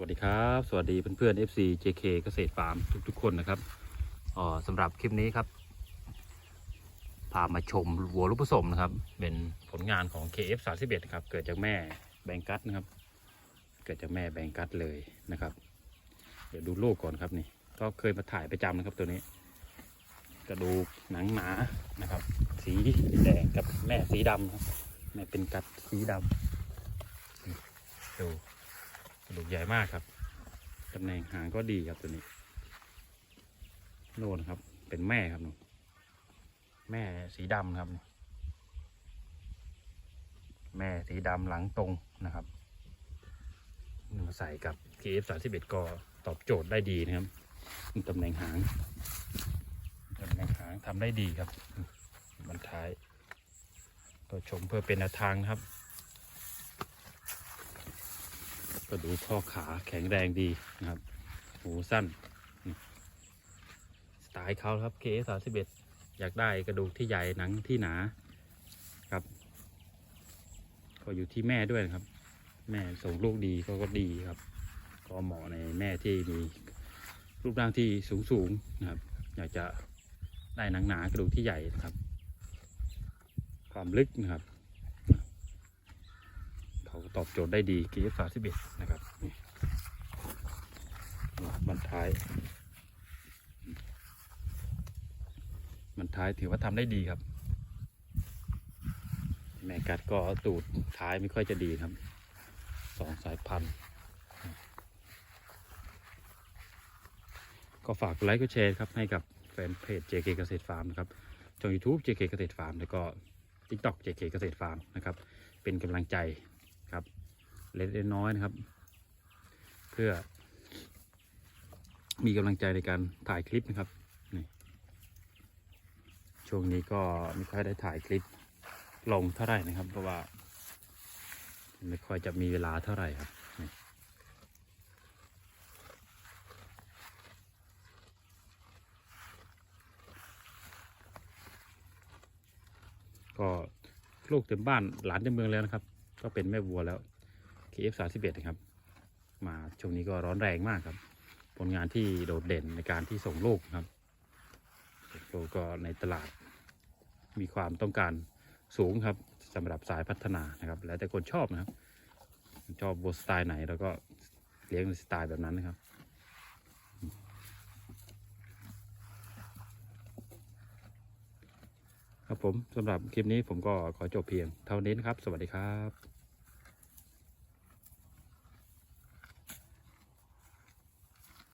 วัสดีครับ สวัสดีเพื่อนๆ FC JK เกษตรฟาร์มทุกๆคนนะครับอ๋อสำหรับคลิปนี้ครับ พามาชมวัวลูกผสมนะครับ เป็นผลงานของ KF 31ครับ เกิดจากแม่แบงกัสนะครับ เกิดจากแม่แบงกัสเลยนะครับ เดี๋ยวดูลูกก่อนครับนี่ ก็เคยมาถ่ายประจำนะครับตัวนี้ กระดูกหนังหนานะครับ สีแดงกับแม่สีดำครับแม่เป็นกัดสีดำดู ระดูกใหญ่มากครับตำแหน่งหางก็ดีครับตัวนี้โน่นครับ เป็นแม่ครับนู่นแม่สีดำครับ แม่สีดำหลังตรงนะครับมาใส่กับ KF 3 1ก็ตอบโจทย์ได้ดีนะครับตำแหน่งหางตำแหน่งหางทำได้ดีครับบรรท้ายตัวชมเพื่อเป็นทางนะครับ ก็ดูข้อขาแข็งแรงดีนะครับหูสั้น สไตล์เขาครับ K สาสิบเอ็ดอยากได้กระดูกที่ใหญ่หนังที่หนาครับ ก็อยู่ที่แม่ด้วยนะครับ แม่ส่งลูกดีก็ก็ดีครับ ก็เหมาะในแม่ที่มีรูปร่างที่สูงสูงนะครับ อยากจะได้หนังหนากระดูกที่ใหญ่นะครับ ความลึกนะครับ ตอบโจทย์ได้ดี KF 3 1นะครับนี่บรรท้ายบรรท้ายถือว่าทำได้ดีครับ แมกัดก็ตูดท้ายไม่ค่อยจะดีครับสองสายพันธุ์ก็ฝากไลค์กดแชร์ครับ ให้กับแฟนเพจ JK เกษตรฟาร์มนะครับช่อง YouTube JK เกษตรฟาร์มแล้วก็ TikTok JK เกษตรฟาร์มนะครับ เป็นกำลังใจ ครับ เล็กน้อยนะครับ เพื่อ มีกำลังใจในการถ่ายคลิปนะครับนี่ช่วงนี้ก็ไม่ค่อยได้ถ่ายคลิปลงเท่าไหร่นะครับ เพราะว่า ไม่ค่อยจะมีเวลาเท่าไหร่ครับก็ลูกเต็มบ้านหลานเต็มเมืองแล้วนะครับ ก็เป็นแม่วัวแล้ว KF 3 1 นะครับ มาช่วงนี้ก็ร้อนแรงมากครับ ผลงานที่โดดเด่นในการที่ส่งลูกครับลูกก็ในตลาดมีความต้องการสูงครับสำหรับสายพัฒนานะครับ แล้วแต่คนชอบนะครับ ชอบวัวสไตล์ไหนแล้วก็เลี้ยงในสไตล์แบบนั้นนะครับครับผมสำหรับคลิปนี้ผมก็ขอจบเพียงเท่านี้นะครับ สวัสดีครับ